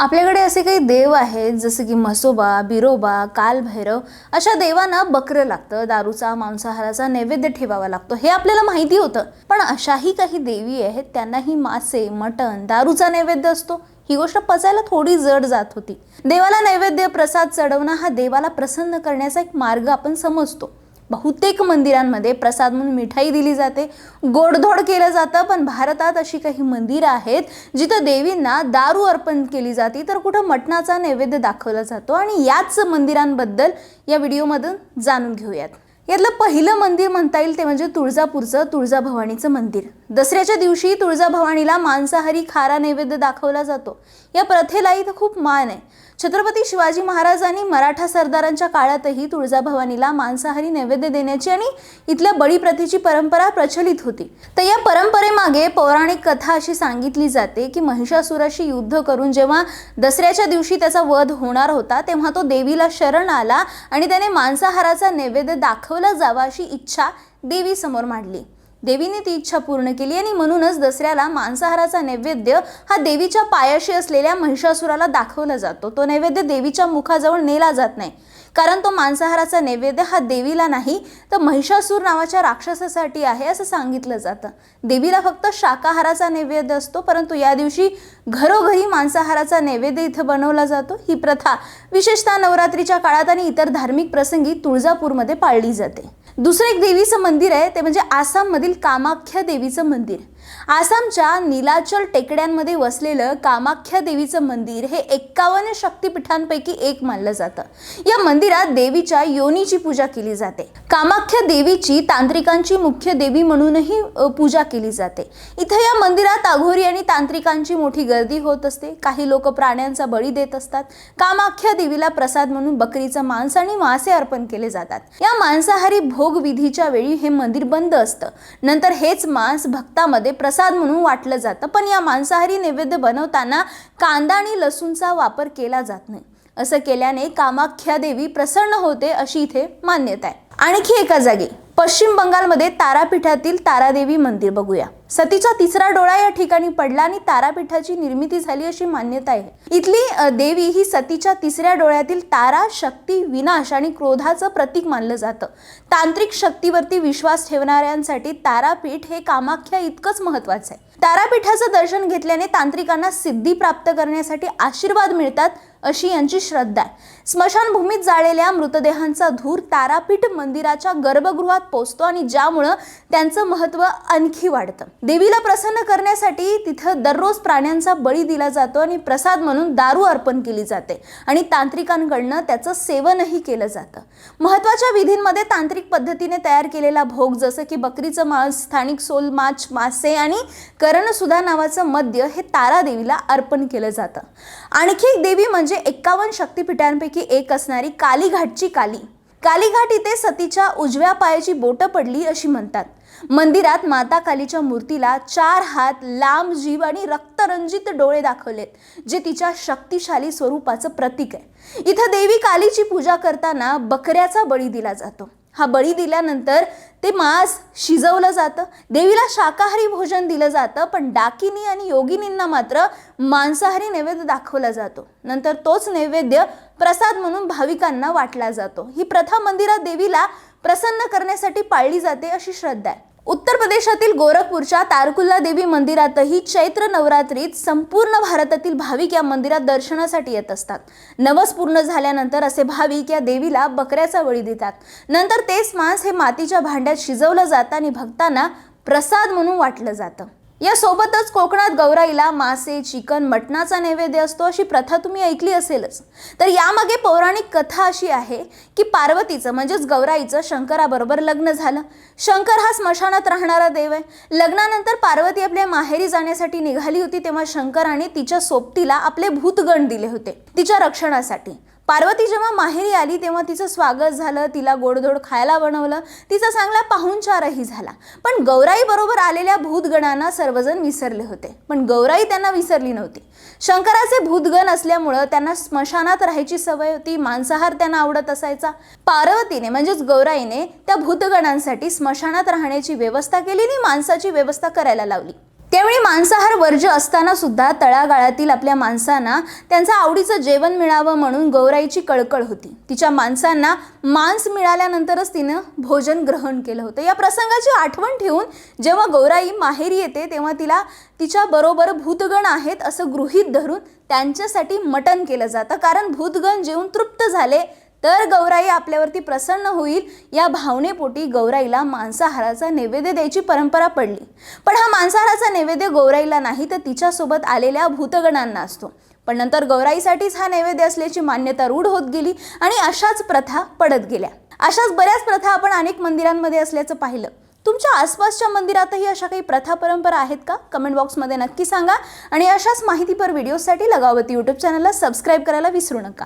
आपल्याकडे असे काही देव आहेत जसं की म्हसोबा बिरोबा कालभैरव अशा देवांना बकरं लागतं दारूचा मांसाहाराचा नैवेद्य ठेवावा लागतो हे आपल्याला माहिती होतं. पण अशाही काही देवी आहेत त्यांनाही मासे मटण दारूचा नैवेद्य असतो ही गोष्ट पचायला थोडी जड जात होती. देवाला नैवेद्य प्रसाद चढवणं हा देवाला प्रसन्न करण्याचा एक मार्ग आपण समजतो. बहुतेक मंदिरांमध्ये प्रसाद म्हणून मिठाई दिली जाते. गोडधोड केलं जातं पण भारतात अशी काही मंदिरं आहेत जिथं देवींना दारू अर्पण केली जाते. तर कुठं मटणाचा नैवेद्य दाखवला जातो. आणि याच मंदिरांबद्दल या व्हिडिओमधून जाणून घेऊयात. यातलं पहिलं मंदिर म्हणता येईल ते म्हणजे तुळजापूरचं तुळजाभवानीचं मंदिर. दसऱ्याच्या दिवशी तुळजाभवानीला मांसाहारी खारा नैवेद्य दाखवला जातो. या प्रथेला इथं खूप मान आहे. छत्रपती शिवाजी महाराजांनी मराठा सरदारांच्या काळातही तुळजाभवानीला मांसाहारी नैवेद्य देण्याची आणि इथल्या बळी प्रथेची परंपरा प्रचलित होती. तर या परंपरेमागे पौराणिक कथा अशी सांगितली जाते की महिषासुराशी युद्ध करून जेव्हा दसऱ्याच्या दिवशी त्याचा वध होणार होता तेव्हा तो देवीला शरण आला आणि त्याने मांसाहाराचा नैवेद्य दाखव दाखवला जावा अशी इच्छा देवीसमोर मांडली. देवीने ती इच्छा पूर्ण केली आणि म्हणूनच दसऱ्याला मांसाहाराचा नैवेद्य हा देवीच्या पायाशी असलेल्या महिषासुराला दाखवला जातो. तो नैवेद्य देवीच्या मुखाजवळ नेला जात नाही. कारण तो मांसाहाराचा नैवेद्य हा देवीला नाही तर महिषासूर नावाच्या राक्षसासाठी आहे असं सांगितलं जातं. देवीला फक्त शाकाहाराचा नैवेद्य असतो परंतु या दिवशी घरोघरी मांसाहाराचा नैवेद्य इथं बनवला जातो. ही प्रथा विशेषतः नवरात्रीच्या काळात आणि इतर धार्मिक प्रसंगी तुळजापूरमध्ये पाळली जाते. दुसरं एक देवीचं मंदिर आहे ते म्हणजे आसाममधील कामाख्या देवीचं मंदिर. आसामच्या नीलाचल टेकड्यांमध्ये वसलेलं कामाख्या देवीचं मंदिर हे एक्कावन्न शक्तिपीठांपैकी एक मानलं जातं. या मंदिरात देवीच्या योनीची पूजा केली जाते. कामाख्या देवीची तांत्रिकांची मुख्य देवी म्हणूनही पूजा केली जाते. इथे या मंदिरात अघोरी आणि तांत्रिकांची मोठी गर्दी होत असते. काही लोक प्राण्यांचा बळी देत असतात. कामाख्या देवीला प्रसाद म्हणून बकरीचं मांस आणि मासे अर्पण केले जातात. या मांसाहारी भोग भोगविधीच्या वेळी हे मंदिर बंद असतं. नंतर हेच मांस भक्तामध्ये प्रसाद म्हणून वाटलं जातं. पण या मांसाहारी नैवेद्य बनवताना कांदा आणि लसूणचा वापर केला जात नाही. असं केल्याने कामाख्या देवी प्रसन्न होते अशी इथे मान्यता आहे. आणखी एका जागी पश्चिम बंगालमध्ये तारापीठातील तारादेवी मंदिर बघूया. सतीचा तिसरा डोळा या ठिकाणी पडला आणि तारापीठाची निर्मिती झाली अशी मान्यता आहे. इथली देवी ही सतीच्या तिसऱ्या डोळ्यातील तारा शक्ती विनाश आणि क्रोधाचं प्रतीक मानलं जातं. तांत्रिक शक्तीवरती विश्वास ठेवणाऱ्यांसाठी तारापीठ हे कामाख्या इतकंच महत्वाचं आहे. तारापीठाचं दर्शन घेतल्याने तांत्रिकांना सिद्धी प्राप्त करण्यासाठी आशीर्वाद मिळतात अशी यांची श्रद्धा आहे. स्मशानभूमीत जाळलेल्या मृतदेहांचा धूर तारापीठ मंदिराच्या गर्भगृहात पोचतो आणि ज्यामुळं त्यांचं महत्त्व आणखी वाढतं. देवीला प्रसन्न करण्यासाठी तिथं दररोज प्राण्यांचा बळी दिला जातो आणि प्रसाद म्हणून दारू अर्पण केली जाते आणि तांत्रिकांकडनं त्याचं सेवनही केलं जातं. महत्त्वाच्या विधींमध्ये तांत्रिक पद्धतीने तयार केलेला भोग जसं की बकरीचं मांस स्थानिक सोल माछ मासे आणि करणसुधा नावाचं मद्य हे तारा देवीला अर्पण केलं जातं. आणखी एक देवी म्हणजे एक्कावन्न शक्तिपीठांपैकी एक असणारी कालीघाटची काली. कालीघाट इथे सतीच्या उजव्या पायाची बोटं पडली अशी म्हणतात. मंदिरात माता कालीच्या मूर्तीला चार हात लांब जीव आणि रक्तरंजित डोळे दाखवलेत जे तिच्या शक्तिशाली स्वरूपाचं प्रतीक आहे. इथं देवी कालीची पूजा करताना बकऱ्याचा बळी दिला जातो. हा बळी दिल्यानंतर ते मांस शिजवलं जातं. देवीला शाकाहारी भोजन दिलं जातं पण डाकिनी आणि योगिनींना मात्र मांसाहारी नैवेद्य दाखवला जातो. नंतर तोच नैवेद्य प्रसाद म्हणून भाविकांना वाटला जातो. ही प्रथा मंदिरात देवीला प्रसन्न करण्यासाठी पाळली जाते अशी श्रद्धा आहे. उत्तर प्रदेशातील गोरखपूरच्या तारकुल्ला देवी मंदिरातही चैत्र नवरात्रीत संपूर्ण भारतातील भाविक या मंदिरात दर्शनासाठी येत असतात. नवस पूर्ण झाल्यानंतर असे भाविक या देवीला बकऱ्याचा बळी देतात. नंतर तेच मांस हे मातीच्या भांड्यात शिजवलं जातं आणि भक्तांना प्रसाद म्हणून वाटलं जातं. यासोबतच कोकणात गौराईला मासे चिकन मटणाचा नैवेद्य असतो अशी प्रथा तुम्ही ऐकली असेलच. तर यामागे पौराणिक कथा अशी आहे की पार्वतीचं म्हणजेच गौराईचं शंकराबरोबर लग्न झालं. शंकर हा स्मशानात राहणारा देव आहे. लग्नानंतर पार्वती आपल्या माहेरी जाण्यासाठी निघाली होती तेव्हा शंकराने तिच्या सोबतीला आपले भूतगण दिले होते तिच्या रक्षणासाठी. पार्वती जेव्हा माहेरी आली तेव्हा तिचं स्वागत झालं तिला गोडधोड खायला बनवलं तिचा चांगला पाहुणचारही झाला. पण गौराई बरोबर आलेल्या भूतगणांना सर्वजण विसरले होते. पण गौराई त्यांना विसरली नव्हती. शंकराचे भूतगण असल्यामुळं त्यांना स्मशानात राहायची सवय होती मांसाहार त्यांना आवडत असायचा. पार्वतीने म्हणजेच गौराईने त्या भूतगणांसाठी स्मशानात राहण्याची व्यवस्था केली आणि माणसाची व्यवस्था करायला लावली. त्यावेळी मांसाहार वर्ज्य असताना सुद्धा तळागाळातील आपल्या माणसांना त्यांचं आवडीचं जेवण मिळावं म्हणून गौराईची कळकळ होती. तिच्या माणसांना मांस मिळाल्यानंतरच तिनं भोजन ग्रहण केलं होतं. या प्रसंगाची आठवण ठेवून जेव्हा गौराई माहेरी येते तेव्हा तिला तिच्या बरोबर भूतगण आहेत असं गृहीत धरून त्यांच्यासाठी मटण केलं जातं. कारण भूतगण जेवून तृप्त झाले तर गौराई आपल्यावरती प्रसन्न होईल. या भावनेपोटी गौराईला मांसाहाराचा नैवेद्य द्यायची परंपरा पडली. पण हा मांसाहाराचा नैवेद्य गौराईला नाही तर तिच्यासोबत आलेल्या भूतगणांना असतो. पण नंतर गौराईसाठीच हा नैवेद्य असल्याची मान्यता रूढ होत गेली आणि अशाच प्रथा पडत गेल्या. अशाच बऱ्याच प्रथा आपण अनेक मंदिरांमध्ये असल्याचं पाहिलं. तुमच्या आसपासच्या मंदिरातही अशा काही प्रथा परंपरा आहेत का? कमेंट बॉक्समध्ये नक्की सांगा. आणि अशाच माहितीपर व्हिडिओसाठी लगावती यूट्यूब चॅनलला सबस्क्राईब करायला विसरू नका.